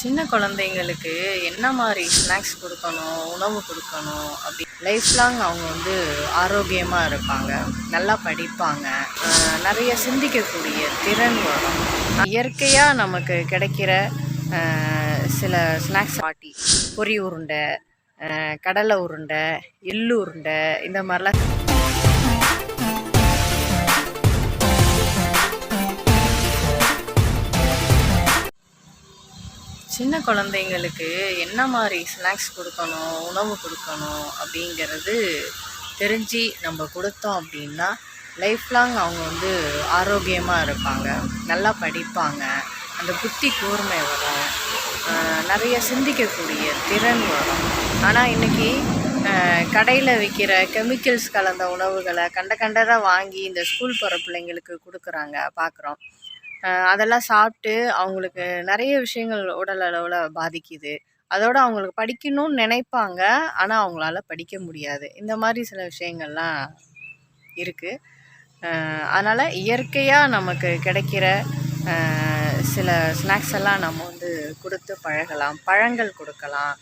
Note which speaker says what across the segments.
Speaker 1: சின்ன குழந்தைங்களுக்கு என்ன மாதிரி ஸ்நாக்ஸ் கொடுக்கணும் உணவு கொடுக்கணும் அப்படி லைஃப் லாங் அவங்க வந்து ஆரோக்கியமாக இருப்பாங்க நல்லா படிப்பாங்க. நிறைய சிந்திக்கக்கூடிய திறன் வரும். இயற்கையாக நமக்கு கிடைக்கிற சில ஸ்நாக்ஸ் பாட்டி பொரி உருண்டை கடலை உருண்டை எள்ளு உருண்டை இந்த மாதிரிலாம் சின்ன குழந்தைங்களுக்கு என்ன மாதிரி ஸ்நாக்ஸ் கொடுக்கணும் உணவு கொடுக்கணும் அப்படிங்கிறது தெரிஞ்சு நம்ம கொடுத்தோம் அப்படின்னா லைஃப் லாங் அவங்க வந்து ஆரோக்கியமாக இருப்பாங்க நல்லா படிப்பாங்க. அந்த புத்தி கூர்மை வரும். நிறைய சிந்திக்கக்கூடிய திறன் வரும். ஆனால் இன்றைக்கி கடையில் விற்கிற கெமிக்கல்ஸ் கலந்த உணவுகளை கண்ட கண்டதாக வாங்கி இந்த ஸ்கூல் போகிற பிள்ளைங்களுக்கு கொடுக்குறாங்க பார்க்குறோம் அதெல்லாம் சாப்பிட்டு அவங்களுக்கு நிறைய விஷயங்கள் உடல் அளவில் பாதிக்குது. அதோட அவங்களுக்கு படிக்கணும்னு நினைப்பாங்க. ஆனால் அவங்களால படிக்க முடியாது. இந்த மாதிரி சில விஷயங்கள்லாம் இருக்குது அதனால் இயற்கையாக நமக்கு கிடைக்கிற சில ஸ்நாக்ஸ் எல்லாம் நம்ம வந்து கொடுத்து பழகலாம். பழங்கள் கொடுக்கலாம்.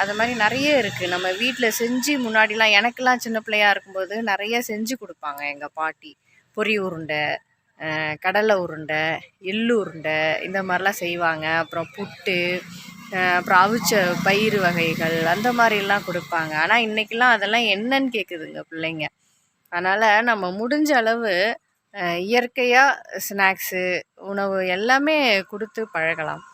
Speaker 1: அது மாதிரி நிறைய இருக்குது நம்ம வீட்டில் செஞ்சு முன்னாடிலாம் எனக்கெல்லாம் சின்ன பிள்ளையா இருக்கும்போது நிறைய செஞ்சு கொடுப்பாங்க. எங்கள் பாட்டி பொரி உருண்டை கடலை உருண்டை எள்ளு உருண்டை இந்த மாதிரிலாம் செய்வாங்க. அப்புறம் புட்டு அப்புறம் அவிச்ச பயிறு வகைகள் அந்த மாதிரிலாம் கொடுப்பாங்க. ஆனால் இன்றைக்கெல்லாம் அதெல்லாம் என்னன்னு கேட்குதுங்க பிள்ளைங்க. அதனால் நம்ம முடிஞ்ச அளவு இயற்கையாக ஸ்நாக்ஸு உணவு எல்லாமே கொடுத்து பழகலாம்.